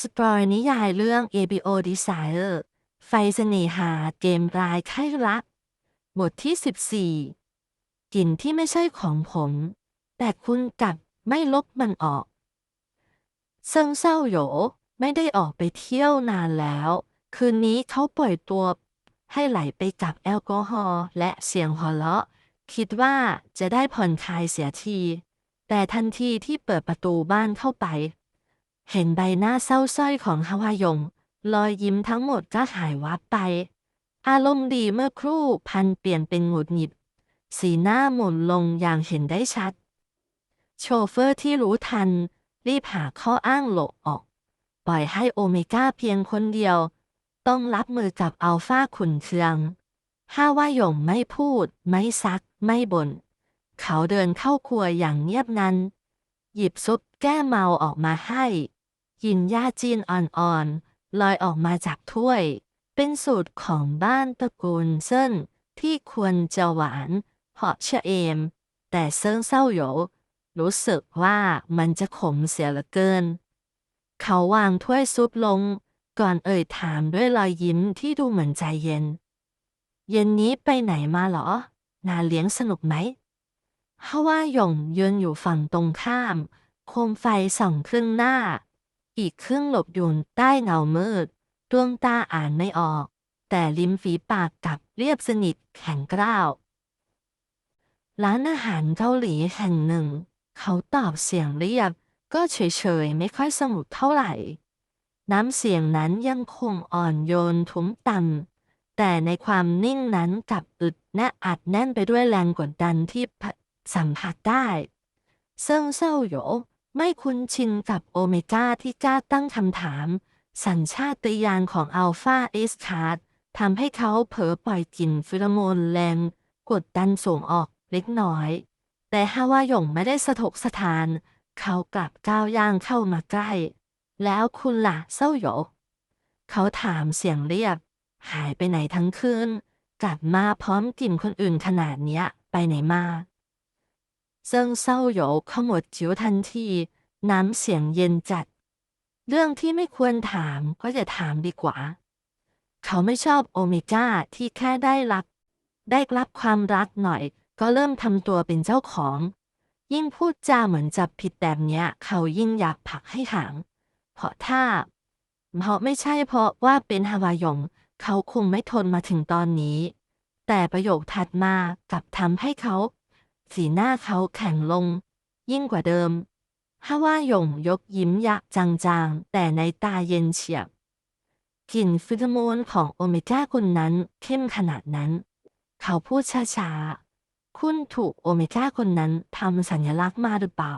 สปอยนิยายเรื่อง ABO Desire ไฟเสน่หาเกมรายไข้รัก บทที่ 14 กลิ่นที่ไม่ใช่ของผม แต่คุณกลับไม่ลบมันออกเซิงเศร้าโหยไม่ได้ออกไปเที่ยวนานแล้ว คืนนี้เขาปล่อยตัวให้ไหลไปกับแอลกอฮอล์และเสียงหัวเราะ คิดว่าจะได้ผ่อนคลายเสียที แต่ทันทีที่เปิดประตูบ้านเข้าไป เห็นใบหน้าเศร้าส้อยของฮาวายง รอยยิ้มทั้งหมดก็หายวับไป อารมณ์ดีเมื่อครู่พันเปลี่ยนเป็นหงุดหงิด สีหน้าหมุนลงอย่างเห็นได้ชัด โชเฟอร์ที่รู้ทัน รีบหาข้ออ้างหลบออก ปล่อยให้โอเมก้าเพียงคนเดียว ต้องรับมือกับอัลฟาขุนเคืองฮาวายงไม่พูด ไม่ซัก ไม่บน่น เขาเดินเข้าครัวอย่างเงียบงันหยิบซุปแก้เมาออกมาให้ กินหญ้าจีนอ่อนๆลอยออกมาจากถ้วย เป็นสูตรของบ้านตระกูลเซินที่ควรจะหวานเหาะเชเอม แต่เซิงเศร้าโหยรู้สึกว่ามันจะขมเสียเหลือเกิน เขาวางถ้วยซุปลง ก่อนเอ่ยถามด้วยรอยยิ้มที่ดูเหมือนใจเย็น เย็นนี้ไปไหนมาเหรองาเลี้ยงสนุกไหมฮาว่าหยงยืนอยู่ฝั่งตรงข้าม โคมไฟส่องครึ่งหน้า อีกครึ่งหลบอยู่ใต้เงามืด ดวงตาอ่านไม่ออก แต่ริมฝีปากกลับเรียบสนิทแข็งกร้าว ร้านอาหารเกาหลีแห่งหนึ่ง เขาตอบเสียงเรียบ ก็เฉยๆ ไม่ค่อยสนุกเท่าไหร่ น้ำเสียงนั้นยังคงอ่อนโยนทุ้มต่ำแต่ในความนิ่งนั้นกลับอึดแน่อัดแน่นไปด้วยแรงกดดันที่สัมผัสได้เซิงเซาโหย ไม่คุ้นชินกับโอเมก้าที่กล้าตั้งคำถาม สัญชาตญาณของอัลฟาเอสคาร์ดทำให้เขาเผลอปล่อยกลิ่นฟิโรโมนแรง กดดันส่งออกเล็กน้อย แต่ฮาวาหยงไม่ได้สะทกสะทาน เขากลับก้าวย่างเข้ามาใกล้ แล้วคุณล่ะเศร้าโหยเขาถามเสียงเรียบหายไปไหนทั้งคืน กลับมาพร้อมกลิ่นคนอื่นขนาดเนี้ย ไปไหนมา เซิงเศร้าโหยขมวดจิ๋วทันที น้ำเสียงเย็นจัด เรื่องที่ไม่ควรถามก็จะถามดีกว่า เขาไม่ชอบโอเมก้าที่แค่ได้รับ ได้รับความรักหน่อย ก็เริ่มทำตัวเป็นเจ้าของ ยิ่งพูดจาเหมือนจับผิดแบบเนี้ย เขายิ่งอยากผลักให้ห่าง เพราะถ้าเพราะไม่ใช่เพราะว่าเป็นฮาวายงเขาคงไม่ทนมาถึงตอนนี้ แต่ประโยคถัดมากลับทำให้เขา สีหน้าเขาแข็งลง ยิ่งกว่าเดิมฮาว่าหยงยกยิ้มยะจางๆ แต่ในตาเย็นเฉียบกลิ่นฟิโรโมนของโอเมก้าคนนั้นเข้มขนาดนั้น เขาพูดช้าๆ คุณถูกโอเมก้าคนนั้นทำสัญลักษณ์มาหรือเปล่า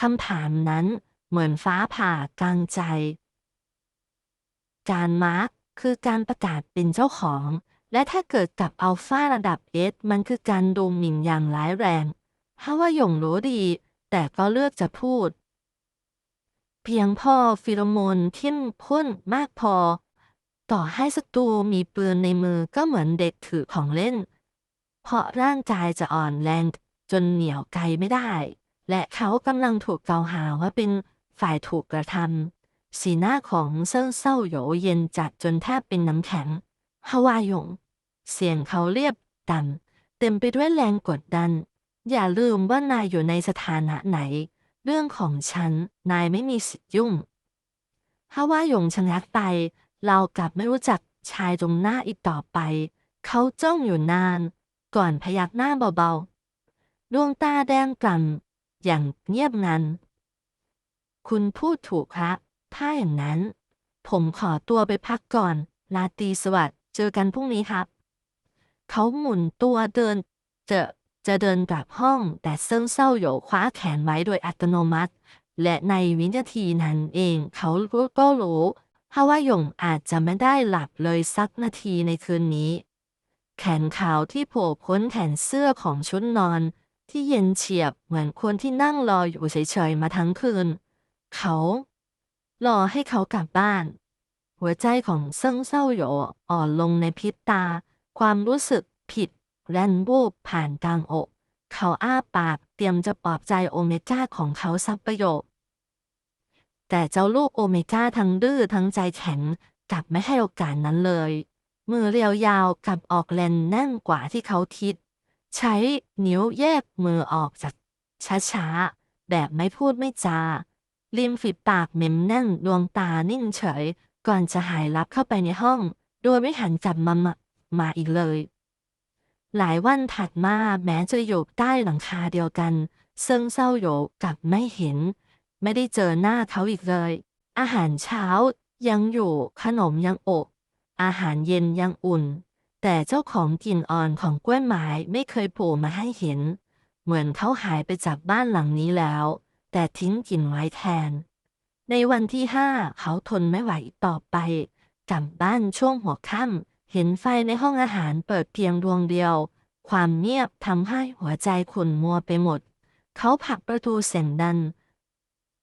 คำถามนั้นเหมือนฟ้าผ่ากลางใจ การมาร์กคือการประกาศเป็นเจ้าของ และถ้าเกิดกับอัลฟาระดับเอสมันคือการดูหมิ่นอย่างร้ายแรงฮาว่าหยงรู้ดี แต่ก็เลือกจะพูด เพียงพอฟิโรโมนเข้มข้นมากพอ ต่อให้ศัตรูมีปืนในมือก็เหมือนเด็กถือของเล่น เพราะร่างกายจะอ่อนแรงจนเหนียวไกลไม่ได้ และเขากำลังถูกกล่าวหาว่าเป็นฝ่ายถูกกระทำสีหน้าของเซิ่งเศร้าโหยเย็นจัดจนแทบเป็นน้ำแข็งฮาวายง เสียงเขาเรียบต่ำเต็มไปด้วยแรงกดดัน อย่าลืมว่านายอยู่ในสถานะไหน เรื่องของฉัน นายไม่มีสิทธิ์ยุ่งฮาว่าหยงชะงักไป เรากลับไม่รู้จักชายตรงหน้าอีกต่อไป เขาจ้องอยู่นาน ก่อนพยักหน้าเบาๆ ดวงตาแดงกล่ำอย่างเงียบงัน คุณพูดถูกครับถ้าอย่างนั้น ผมขอตัวไปพักก่อน ลาตีสวัสดิ์ เจอกันพรุ่งนี้ครับ เขาหมุนตัวเดิน จะจะเดินกลับห้อง แต่เซิงเศร้าโยคว้าแขนไว้โดยอัตโนมัติ และในวินาทีนั้นเองเขาก็รู้ฮาว่าหยงอาจจะไม่ได้หลับเลยสักนาทีในคืนนี้ แขนขาวที่โผล่พ้นแขนเสื้อของชุดนอน ที่เย็นเฉียบเหมือนคนที่นั่งรออยู่เฉยๆมาทั้งคืน เขา รอให้เขากลับบ้าน หัวใจของเซิงเศร้าโยอ่อนลงในพริบตา ความรู้สึกผิดแรนบูบผ่านกลางอก เขาอ้าปากเตรียมจะปลอบใจโอเมก้าของเขาสักประโยค แต่เจ้าลูกโอเมก้าทั้งดื้อทั้งใจแข็งกลับไม่ให้โอกาสนั้นเลย มือเรียวยาวกลับออกแลนแน่นกว่าที่เขาคิด ใช้นิ้วแยกมือออกจากช้าๆ แบบไม่พูดไม่จา ริมฝีปากเม็มแน่นดวงตานิ่งเฉย ก่อนจะหายลับเข้าไปในห้อง โดยไม่หันกลับมา มาอีกเลย หลายวันถัดมาแม้จะอยู่ใต้หลังคาเดียวกันเซิงเศร้าโหยกลับไม่เห็น ไม่ได้เจอหน้าเขาอีกเลย อาหารเช้ายังอยู่ขนมยังอบอาหารเย็นยังอุ่น แต่เจ้าของกลิ่นอ่อนของกล้วยไม้ไม่เคยโผล่มาให้เห็น เหมือนเขาหายไปจากบ้านหลังนี้แล้ว แต่ทิ้งกลิ่นไว้แทน ในวันที่ห้าเขาทนไม่ไหวต่อไปกลับบ้านช่วงหัวค่ำ เห็นไฟในห้องอาหารเปิดเพียงดวงเดียว ความเงียบทำให้หัวใจขุ่นมัวไปหมด เขาผลักประตูเสียงดัง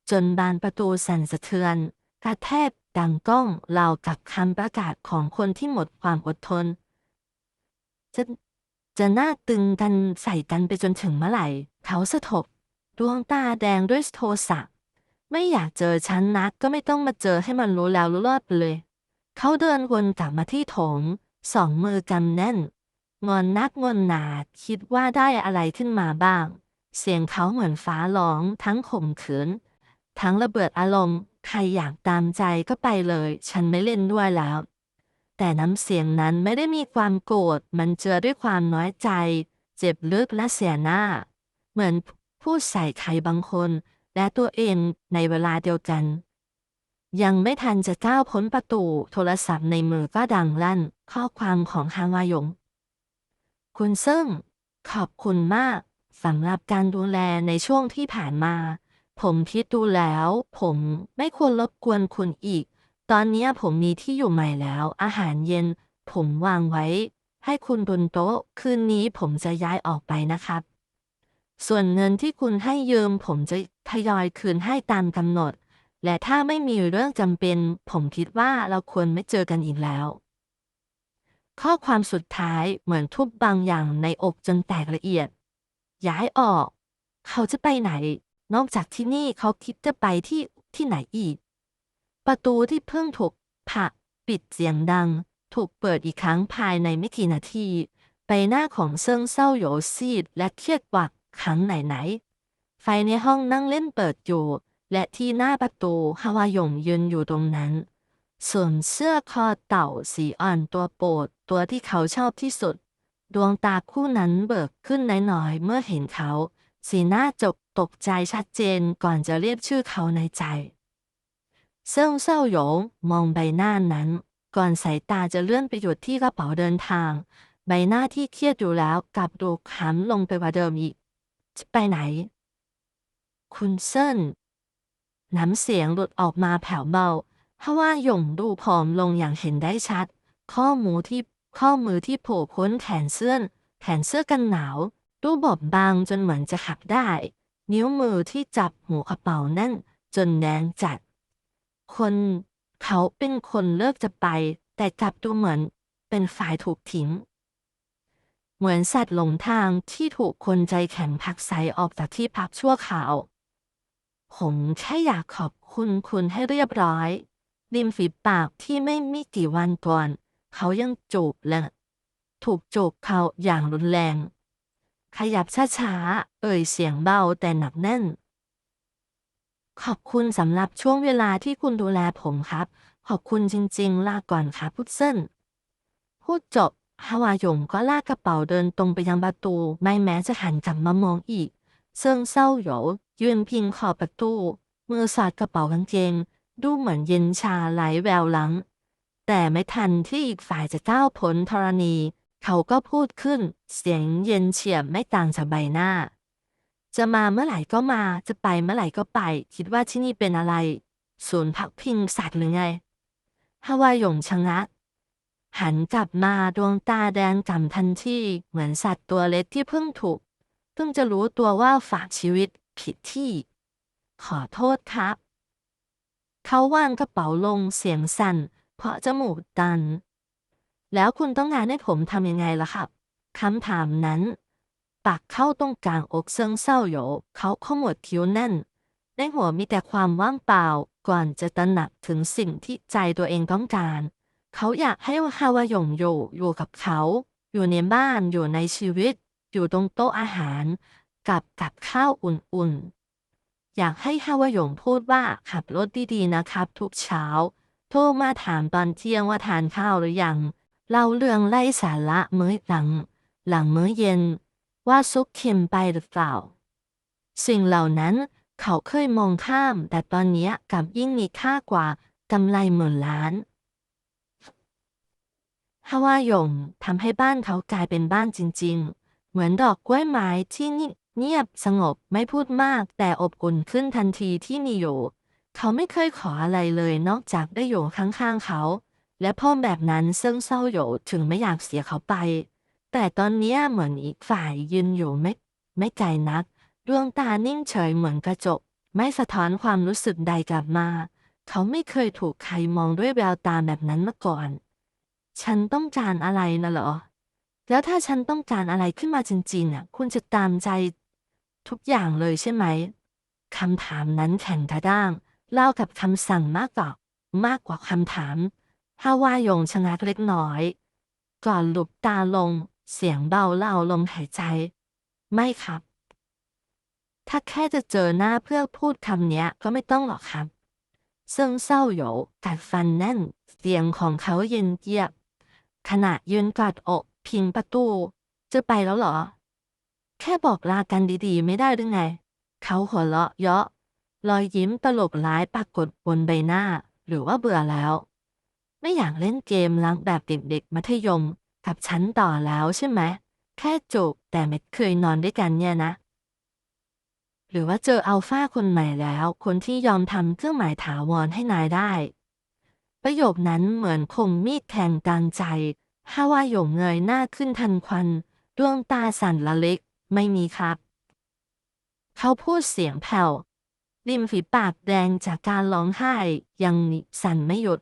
จนบานประตูสั่นสะเทือน กระแทกดังก้องราวกับคำประกาศของคนที่หมดความอดทน จะจะหน้าตึงกันใส่กันไปจนถึงเมื่อไหร่ เขาสะทบดวงตาแดงด้วยโทสะ ไม่อยากเจอฉันนักก็ไม่ต้องมาเจอให้มันรู้แล้วรู้รอดไปเลย เขาเดินวนกลับมาที่โถง สองมือกำแน่น งอนนักงอนหนา คิดว่าได้อะไรขึ้นมาบ้าง เสียงเขาเหมือนฟ้าร้องทั้งข่มขืน ทั้งระเบิดอารมณ์ ใครอยากตามใจก็ไปเลย ฉันไม่เล่นด้วยแล้ว แต่น้ำเสียงนั้นไม่ได้มีความโกรธ มันเจือด้วยความน้อยใจ เจ็บลึกและเสียหน้า เหมือนพูดใส่ใครบางคน และตัวเองในเวลาเดียวกัน ยังไม่ทันจะก้าวพ้นประตู โทรศัพท์ในมือก็ดังลั่น ข้อความของฮาวายง คุณซึ่ง ขอบคุณมากสำหรับการดูแลในช่วงที่ผ่านมา ผมคิดดูแล้ว ผมไม่ควรรบกวนคุณอีก ตอนนี้ผมมีที่อยู่ใหม่แล้ว อาหารเย็น ผมวางไว้ ให้คุณบนโต๊ะ คืนนี้ผมจะย้ายออกไปนะครับ ส่วนเงินที่คุณให้ยืมผมจะทยอยคืนให้ตามกำหนด และถ้าไม่มีเรื่องจำเป็น ผมคิดว่าเราควรไม่เจอกันอีกแล้ว ข้อความสุดท้ายเหมือนทุบบางอย่างในอกจนแตกละเอียด ย้ายออก เขาจะไปไหน นอกจากที่นี่เขาคิดจะไปที่ที่ไหนอีก ประตูที่เพิ่งถูกผลักปิดเสียงดัง ถูกเปิดอีกครั้งภายในไม่กี่นาที ใบหน้าของเซิงเศร้าโยซีดและเครียดกว่าครั้งไหนๆไฟในห้องนั่งเล่นเปิดอยู่ และที่หน้าประตูฮาวายงยืนอยู่ตรงนั้นสวมเสื้อคอเต่าสีอ่อนตัวโปรดตัวที่เขาชอบที่สุด ดวงตาคู่นั้นเบิกขึ้นน้อยๆเมื่อเห็นเขา สีหน้าจกตกใจชัดเจนก่อนจะเรียกชื่อเขาในใจ เซิ่งเศร้าหยงมองใบหน้านั้น ก่อนสายตาจะเลื่อนไปหยุดที่กระเป๋าเดินทาง ใบหน้าที่เครียดอยู่แล้วกลับดูขำลงไปกว่าเดิมอีก จะไปไหน คุณเซิน น้ำเสียงหลุดออกมาแผ่วเบาเพราะว่าหยงดูผอมลงอย่างเห็นได้ชัด ข้อมือที่ข้อมือที่โผล่พ้นแขนเสื้อแขนเสื้อกันหนาว ดูบอบบางจนเหมือนจะหักได้ นิ้วมือที่จับหัวกระเป๋าแน่น จนแน่นจัด คนเขาเป็นคนเลิกจะไป แต่กลับดูเหมือนเป็นฝ่ายถูกทิ้ง เหมือนสัตว์หลงทางที่ถูกคนใจแข็งผลักไสออกจากที่พักชั่วคราว ผมแค่อยากขอบคุณคุณให้เรียบร้อย ริมฝีปากที่ไม่มีกี่วันก่อน เขายังจูบและ ถูกจูบเขาอย่างรุนแรง ขยับช้าๆ เอ่ยเสียงเบาแต่หนักแน่น ขอบคุณสำหรับช่วงเวลาที่คุณดูแลผมครับ ขอบคุณจริง ๆ ลาก่อนครับพุดเซนพูดจบฮาวายงก็ลากกระเป๋าเดินตรงไปยังประตู ไม่แม้จะหันกลับมามองอีก เซิงเศร้าโหย ยืนพิงขอบประตูมือสอดกระเป๋ากางเกง ดูเหมือนเย็นชาไหลแววหลัง แต่ไม่ทันที่อีกฝ่ายจะก้าวพ้นธรณี เขาก็พูดขึ้น เสียงเย็นเฉียบไม่ต่างจากใบหน้า จะมาเมื่อไหร่ก็มาจะไปเมื่อไหร่ก็ไป คิดว่าที่นี่เป็นอะไร ศูนย์พักพิงสัตว์หรือไงฮาวายงชะงักหันกลับมาดวงตาแดงก่ำทันทีเหมือนสัตว์ตัวเล็กที่เพิ่งถูก เพิ่งจะรู้ตัวว่าฝากชีวิต ผิดที่ ขอโทษครับ เขาวางกระเป๋าลงเสียงสั่น เพราะจมูกตัน แล้วคุณต้องการให้ผมทำยังไงล่ะครับคำถามนั้นปักเข้าตรงกลางอกเซิงเศร้าโยเขาขมวดคิ้วแน่น ในหัวมีแต่ความว่างเปล่าก่อนจะตระหนักถึงสิ่งที่ใจตัวเองต้องการ เขาอยากให้ฮาวายงอยู่อยู่กับเขา อยู่ในบ้านอยู่ในชีวิต อยู่ตรงโต๊ะอาหาร กับกับข้าวอุ่นๆ อยากให้ฮาวายงพูดว่าขับรถดีๆนะครับ ทุกเช้า โทรมาถามตอนเที่ยงว่าทานข้าวหรือยัง เล่าเรื่องไล่สาระมื้อหลัง หลังมื้อเย็น ว่าซุกเค็มไปหรือเปล่า สิ่งเหล่านั้นเขาเคยมองข้าม แต่ตอนนี้กับยิ่งมีค่ากว่ากำไรหมื่นล้านฮาวายงทำให้บ้านเขากลายเป็นบ้านจริง ๆ เหมือนดอกกล้วยไม้ที่ เงียบสงบไม่พูดมาก แต่อบอุ่นขึ้นทันทีที่มีอยู่เขาไม่เคยขออะไรเลยนอกจากได้อยู่ข้างๆเขา และพ่อแบบนั้นซึ่งเศร้าโยถึงไม่อยากเสียเขาไป แต่ตอนนี้เหมือนอีกฝ่ายยืนอยู่ไม่ไม่ไกลนักดวงตานิ่งเฉยเหมือนกระจก ไม่สะท้อนความรู้สึกใดกลับมา เขาไม่เคยถูกใครมองด้วยแววตาแบบนั้นมาก่อน ฉันต้องการอะไรนะเหรอ แล้วถ้าฉันต้องการอะไรขึ้นมาจริงๆอะ คุณจะตามใจ ทุกอย่างเลยใช่ไหมคำถามนั้นแข็งกระด้างเล่ากับคำสั่งมากกว่ามากกว่าคำถามฮาวายงชะงักเล็กน้อย ก่อนหลบตาลง เสียงเบาเล่าลมหายใจ ไม่ครับ ถ้าแค่จะเจอหน้าเพื่อพูดคำเนี้ยก็ไม่ต้องหรอกครับ ซึ่งเศร้าโยกัดฟันแน่น เสียงของเขาเย็นเยียบ ขณะยืนกอดอกพิงประตู จะไปแล้วเหรอ แค่บอกลากันดีๆ ไม่ได้หรือไง เขาหัวเราะเยาะ รอยยิ้มตลกร้ายปรากฏบนใบหน้า หรือว่าเบื่อแล้ว ไม่อยากเล่นเกมลังแบบเด็กๆมัธยม กับฉันต่อแล้วใช่ไหม แค่จบแต่ไม่เคยนอนด้วยกันเนี่ยนะ หรือว่าเจออัลฟาคนใหม่แล้ว คนที่ยอมทำเครื่องหมายถาวรให้นายได้ ประโยคนั้นเหมือนคมมีดแทงกลางใจฮาวายงเงยหน้าขึ้นทันควัน ดวงตาสั่นละเล็ก ไม่มีครับ เขาพูดเสียงแผ่ว ริมฝีปากแดงจากการร้องไห้ ยังสั่นไม่หยุด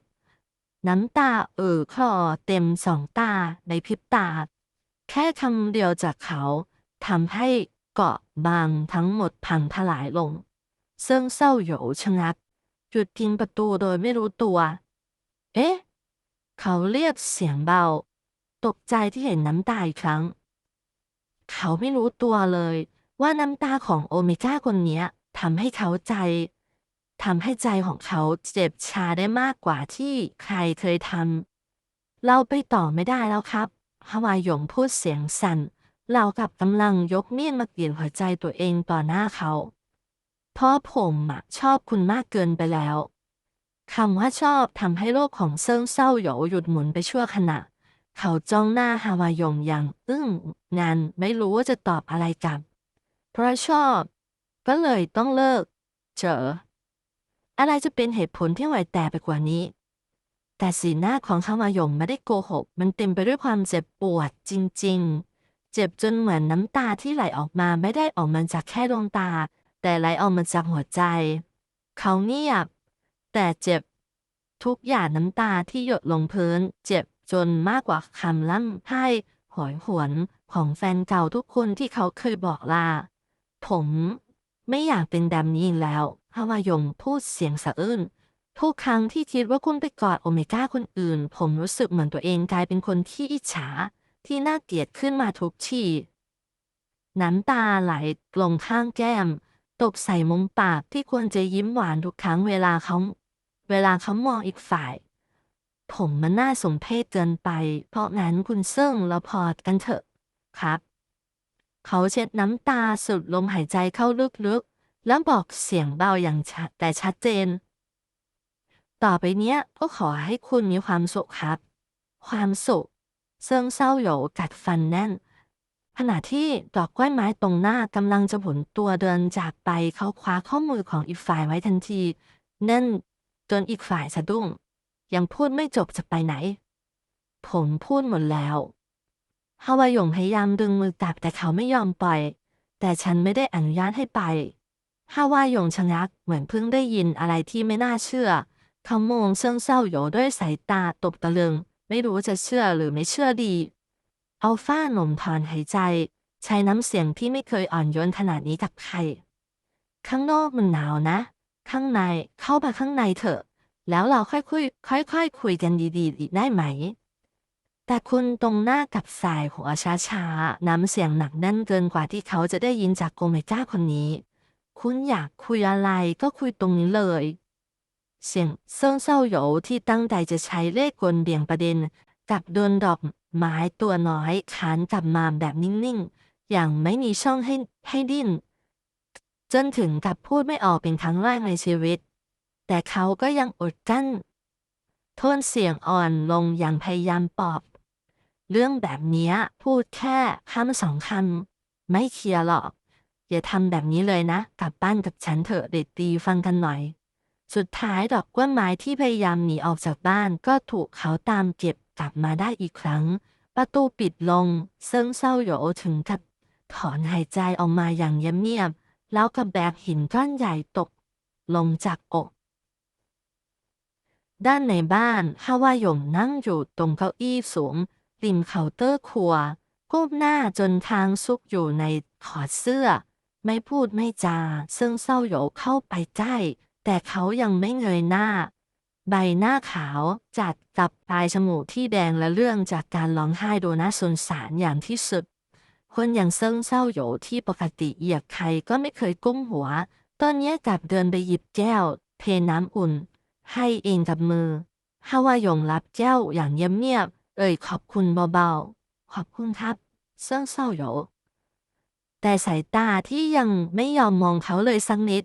น้ำตาเอ่อคลอเต็มสองตาในพริบตา แค่คำเดียวจากเขาทำให้เกาะบางทั้งหมดพังทลายลง เซึ่งเศร้าโหยชะงัก หยุดพิงประตูโดยไม่รู้ตัว เอ๊ะ เขาเรียกเสียงเบา ตกใจที่เห็นน้ำตาอีกครั้ง เขาไม่รู้ตัวเลย ว่าน้ำตาของโอเมก้าคนนี้ทำให้เขาใจทำให้ใจของเขาเจ็บชาได้มากกว่าที่ใครเคยทำเราไปต่อไม่ได้แล้วครับฮาวายงพูดเสียงสั่นเรากับกำลังยกเมีดมาเกลี่ยหัวใจตัวเองต่อหน้าเขา เพราะผมชอบคุณมากเกินไปแล้วคำว่าชอบทำให้โลกของเซิงเศร้าหยหยุดหมุนไปชั่วขณะ เขาจ้องหน้าฮาวายงอย่างอึ้งงานไม่รู้ว่าจะตอบอะไรกลับ เพราะชอบ ก็เลยต้องเลิก เจอ อะไรจะเป็นเหตุผลที่ไหวแต่ไปกว่านี้ แต่สีหน้าของฮาวายงไม่ได้โกหก มันเต็มไปด้วยความเจ็บปวดจริง ๆ เจ็บจนเหมือนน้ำตาที่ไหลออกมาไม่ได้ออกมาจากแค่ดวงตา แต่ไหลออกมาจากหัวใจ เขาเงียบ แต่เจ็บทุกหยาดน้ำตาที่หยดลงพื้น เจ็บ จนมากกว่าคำล่ำไห้หอยหวนของแฟนเก่าทุกคนที่เขาเคยบอกลา ผมไม่อยากเป็นแบบนี้แล้วฮาวายงพูดเสียงสะอื้นทุกครั้งที่คิดว่าคุณไปกอดโอเมก้าคนอื่น ผมรู้สึกเหมือนตัวเองกลายเป็นคนที่อิจฉา ที่น่าเกลียดขึ้นมาทุกทีน้ำตาไหลลงข้างแก้ม ตกใส่มุมปากที่ควรจะยิ้มหวานทุกครั้งเวลาเขา เวลาเขามองอีกฝ่าย ผมมันน่าสมเพชเกินไป เพราะงั้นคุณเซิ่งเราพอดกันเถอะครับ เขาเช็ดน้ำตาสุดลมหายใจเข้าลึกๆ แล้วบอกเสียงเบาอย่างชัดแต่ชัดเจน ต่อไปเนี้ยก็ขอให้คุณมีความสุขครับ ความสุข เซิงเศร้าโหยกัดฟันแน่นขณะที่ดอกกล้วยไม้ตรงหน้ากำลังจะผลตัวเดินจากไปเขาคว้าข้อมือของอีกฝ่ายไว้ทันทีแน่นจนอีกฝ่ายสะดุ้ง ยังพูดไม่จบจะไปไหน ผมพูดหมดแล้วฮาวายงพยายามดึงมือกลับแต่เขาไม่ยอมปล่อย แต่ฉันไม่ได้อนุญาตให้ไปฮาวายงชะงักเหมือนเพิ่งได้ยินอะไรที่ไม่น่าเชื่อ เขามองเซิงเศร้าโยด้วยสายตาตบตะลึง ไม่รู้จะเชื่อหรือไม่เชื่อดีอัลฟาหนุ่มถอนหายใจ ใช้น้ำเสียงที่ไม่เคยอ่อนโยนขนาดนี้กับใคร ข้างนอกมันหนาวนะ ข้างในเข้ามาข้างในเถอะ แล้วเราค่อยคุยค่อยๆคุยกันดีๆอีกได้ไหม แต่คุณตรงหน้ากับสายหัวช้าๆน้ำเสียงหนักแน่นเกินกว่าที่เขาจะได้ยินจากโกเมจ้าคนนี้ คุณอยากคุยอะไรก็คุยตรงนี้เลย เสียงเซิงเศร้าโหยที่ตั้งใจจะใช้เลขกลเบี่ยงประเด็น กับโดนดอกไม้ตัวน้อยขานกลับมาแบบนิ่งๆ อย่างไม่มีช่องให้ให้ดิ้นจนถึงกับพูดไม่ออกเป็นครั้งแรกในชีวิต แต่เขาก็ยังอดกั้นโทนเสียงอ่อนลงอย่างพยายามปอบ เรื่องแบบนี้พูดแค่คำสองคำไม่เคลียร์หรอก อย่าทำแบบนี้เลยนะ กลับบ้านกับฉันเถอะเด็ดดีฟังกันหน่อย สุดท้ายดอกกล้วยไม้ที่พยายามหนีออกจากบ้านก็ถูกเขาตามเก็บกลับมาได้อีกครั้ง ประตูปิดลง เซิงเศร้าโหยถึงกับถอนหายใจออกมาอย่างเงียบๆแล้วก็แบกหินก้อนใหญ่ตก ลงจากอก ด้านในบ้านฮาวายงนั่งอยู่ตรงเก้าอี้สูงริมเคาน์เตอร์ครัว ก้มหน้าจนทางซุกอยู่ในถอดเสื้อ ไม่พูดไม่จา ซึ่งเศร้าโยเข้าไปใกล้แต่เขายังไม่เงยหน้า ใบหน้าขาวจัดกับปลายจมูกที่แดงและเรื่องจากการร้องไห้โดน่าสงสารอย่างที่สุด คนอย่างเซิงเศร้าโยที่ปกติเหยียบใครก็ไม่เคยก้มหัว ตอนนี้กลับเดินไปหยิบแก้วเทน้ำอุ่น ให้เองกับมือฮาวายงรับแก้วอย่างเงียบๆเอ่ยขอบคุณเบาๆ ขอบคุณครับเซิงเศร้าโหยแต่สายตาที่ยังไม่ยอมมองเขาเลยสักนิด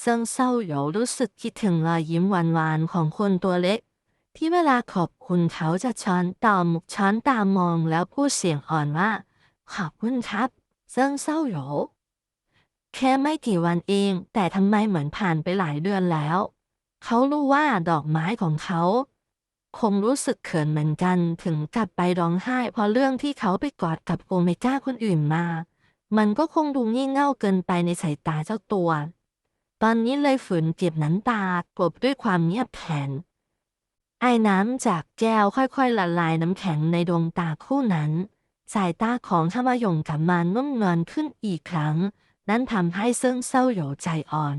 เซิงเศร้าโหยรู้สึกคิดถึงรอยยิ้มหวานๆของคนตัวเล็ก ที่เวลาขอบคุณเขาจะช้อนตามช้อนตามมองแล้วพูดเสียงอ่อนว่า ขอบคุณครับเซิงเศร้าโหยแค่ไม่กี่วันเอง แต่ทำไมเหมือนผ่านไปหลายเดือนแล้ว เขารู้ว่าดอกไม้ของเขา คงรู้สึกเขินเหมือนกันถึงกลับไปร้องไห้เพราะเรื่องที่เขาไปกอดกับโอเมก้าคนอื่นมา มันก็คงดูงี่เง่าเกินไปในสายตาเจ้าตัว ตอนนี้เลยฝืนเก็บน้ำตากลบด้วยความเงียบแข็งไอ้น้ำจากแก้วค่อยๆละลายน้ำแข็งในดวงตาคู่นั้น สายตาของทมายงกับมานุ่มนวลขึ้นอีกครั้ง นั่นทำให้เซิ่งเศร้าโหยใจอ่อน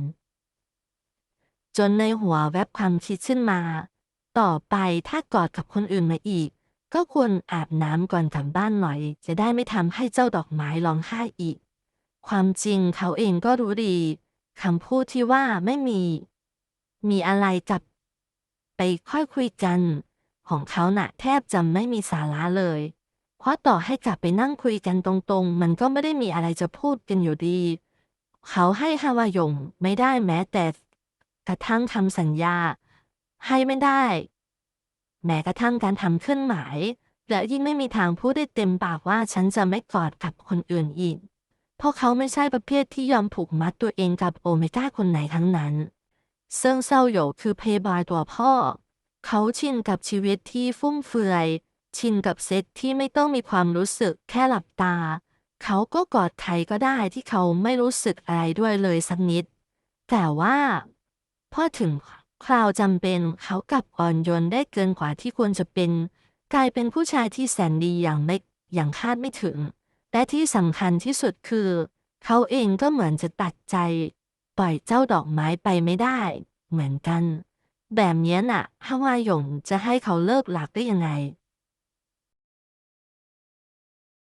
จนในหัวแวบความคิดขึ้นมา ต่อไปถ้ากอดกับคนอื่นมาอีก ก็ควรอาบน้ำก่อนกลับบ้านหน่อย จะได้ไม่ทำให้เจ้าดอกไม้ร้องไห้อีก ความจริงเขาเองก็รู้ดีคำพูดที่ว่าไม่มี มีอะไรกับ ไปค่อยคุยกัน ของเขาหนะแทบจะไม่มีสาระเลย เพราะต่อให้กลับไปนั่งคุยกันตรงๆ มันก็ไม่ได้มีอะไรจะพูดกันอยู่ดี เขาให้ฮาวายงไม่ได้แม้แต่ กระทั่งคำสัญญา ให้ไม่ได้ แม้กระทั่งการทำเครื่องหมาย และยิ่งไม่มีทางพูดได้เต็มปากว่าฉันจะไม่กอดกับคนอื่นอีก เพราะเขาไม่ใช่ประเภทที่ยอมผูกมัดตัวเองกับโอเมก้าคนไหนทั้งนั้น เซิงเซาโหยคือเพย์บอยตัวพ่อ เขาชินกับชีวิตที่ฟุ่มเฟือย ชินกับเซ็กที่ไม่ต้องมีความรู้สึกแค่หลับตา เขาก็กอดใครก็ได้ที่เขาไม่รู้สึกอะไรด้วยเลยสักนิด แต่ว่า พอถึงคราวจำเป็นเขากลับอ่อนโยนได้เกินกว่าที่ควรจะเป็น กลายเป็นผู้ชายที่แสนดีอย่างไม่อย่างคาดไม่ถึง และที่สำคัญที่สุดคือ เขาเองก็เหมือนจะตัดใจ ปล่อยเจ้าดอกไม้ไปไม่ได้ เหมือนกัน แบบนี้น่ะฮาวายงจะให้เขาเลิกหลักได้ยังไง